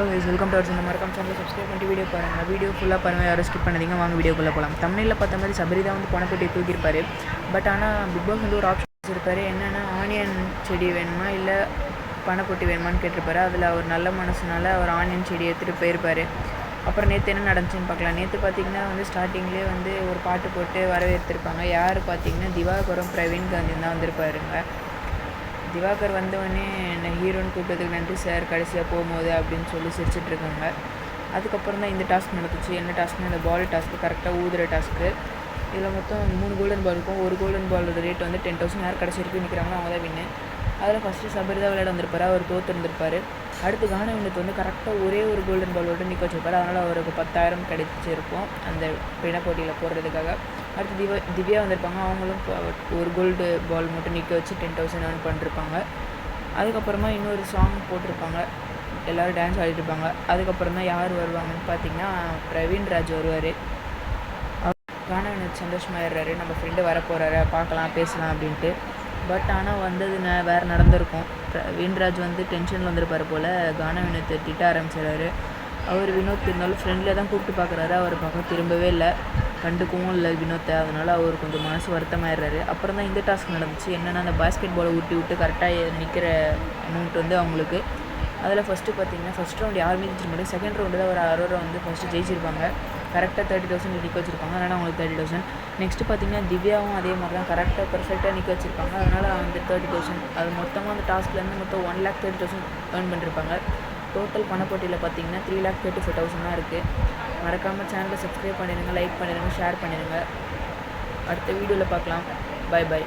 Hello is welcome to இந்த மறக்காம channel subscribe பண்ணிட்டு வீடியோ பாருங்கள் வீடியோ ஃபுல்லாக பாருங்கள் யாரும் ஸ்கிப் பண்ணாதீங்க. வாங்க வீடியோக்குள்ளே போகலாம் தமிழில் பார்த்த மாதிரி சபரி தான் வந்து பணப்பட்டி தூக்கியிருப்பார். பட் ஆனால் பிக் பாஸ் வந்து ஒரு ஆப்ஷன் இருப்பார் என்னென்னா ஆனியன் செடி வேணுமா? இல்லை பணப்பொட்டி வேணுமான்னு கேட்டிருப்பாரு. அதில் அவர் நல்ல மனசுனால அவர் ஆனியன் செடி எடுத்துகிட்டு போயிருப்பார். அப்புறம் நேற்று என்ன நடந்துச்சுன்னு பார்க்கலாம். நேற்று பார்த்தீங்கன்னா வந்து ஸ்டார்டிங்லேயே வந்து ஒரு பாட்டு போட்டு வரவேற்றிருப்பாங்க. யார் பார்த்தீங்கன்னா திவாகரம் பிரவீன் காந்தி தான் வந்திருப்பாருங்க. திவாகர் வந்தவொடனே என்னை ஹீரோன்னு கூப்பிட்டதுக்கு நன்றி சார் கடைசியாக போகும்போது அப்படின்னு சொல்லி சிரிச்சிட்டு இருக்காங்க. அதுக்கப்புறம் தான் இந்த டாஸ்க் நடந்துச்சு. என்ன டாஸ்க்னா இந்த பால் டாஸ்க்கு கரெக்டாக ஊதுற டாஸ்க்கு இதில் மொத்தம் மூணு கோல்டன் பால் இருக்கும். ஒரு கோல்டன் பாலோட ரேட் வந்து டென் தௌசண்ட் யார் கடைசி வரைக்கும் நிற்கிறாங்களோ அவங்க தான் வின்னு அதில் ஃபஸ்ட்டு சபரி தான் விளையாட வந்திருப்பார். அவர் தோற்றுருந்துருப்பார் அடுத்து கான வினத்து வந்து கரெக்டாக ஒரே ஒரு கோல்டன் பாலோட நிற்க வச்சிருப்பார். அதனால் அவருக்கு பத்தாயிரம் கிடைச்சிருக்கும் அந்த பிண போட்டியில் போடுறதுக்காக. அடுத்து திவா திவ்யா வந்திருப்பாங்க. அவங்களும் ஒரு கோல்டு பால் மட்டும் நிற்க வச்சு டென் தௌசண்ட் ஏர்ன் பண்ணிருப்பாங்க. அதுக்கப்புறமா இன்னொரு சாங் போட்டிருப்பாங்க. எல்லோரும் டான்ஸ் ஆடிட்டு இருப்பாங்க. அதுக்கப்புறம் தான் யார் வருவாங்கன்னு பார்த்தீங்கன்னா பிரவீன் ராஜ் வருவார். காண சந்தோஷமாக இருறாரு நம்ம ஃப்ரெண்டு வரப்போகிறாரு பார்க்கலாம் பேசலாம் அப்படின்ட்டு. பட் ஆனால் வந்தது ந வேறு நடந்திருக்கும். வீண்ராஜ் வந்து டென்ஷனில் வந்திருப்பார் போல். கான திட்ட ஆரம்பிச்சிடுறாரு. அவர் வினோத் இருந்தாலும் ஃப்ரெண்டில் தான் கூப்பிட்டு பார்க்குறாரு. அவர் பக்கம் திரும்பவே இல்லை. கண்டுக்கவும் இல்லை வினோத்தை. அதனால் அவர் கொஞ்சம் மனசு வருத்தமாயிடுறாரு. அப்புறம் தான் இந்த டாஸ்க் நடந்துச்சு. என்னென்னா அந்த பாஸ்கெட் பாலை ஊட்டி விட்டு கரெக்டாக நிற்கிற அமௌண்ட் வந்து அவங்களுக்கு. அதில் ஃபஸ்ட்டு பார்த்தீங்கன்னா ஃபஸ்ட் ரவுண்ட் யாருமே ஜெயிச்சிருக்க செகண்ட் ரவுண்டு தான் ஒரு அரோரா வந்து ஃபஸ்ட்டு ஜெயிச்சிருப்பாங்க. கரெக்டாக தேர்ட்டி தௌசண்ட் நிற்க வச்சிருப்பாங்க. அதனால் அவங்களுக்கு தேர்ட்டி தௌசண்ட் நெக்ஸ்ட்டு பார்த்தீங்கன்னா திவ்யாவும் அதே மாதிரி தான். கரெக்டாக பர்ஃபெக்டாக நிற்க வச்சிருப்பாங்க. அதனால் வந்து தேர்ட்டி தௌசண்ட் அது மொத்தமாக அந்த டாஸ்க்லேருந்து மொத்தம் one lakh thirty thousand earn பண்ணிருப்பாங்க. டோட்டல் பணப்போட்டியில் பார்த்தீங்கன்னா three lakh thirty five thousand தான் இருக்குது மறக்காமல் சேனலை சப்ஸ்கிரைப் பண்ணிடுங்க லைக் பண்ணிடுங்க ஷேர் பண்ணிடுங்க. அடுத்த வீடியோவில் பார்க்கலாம். By by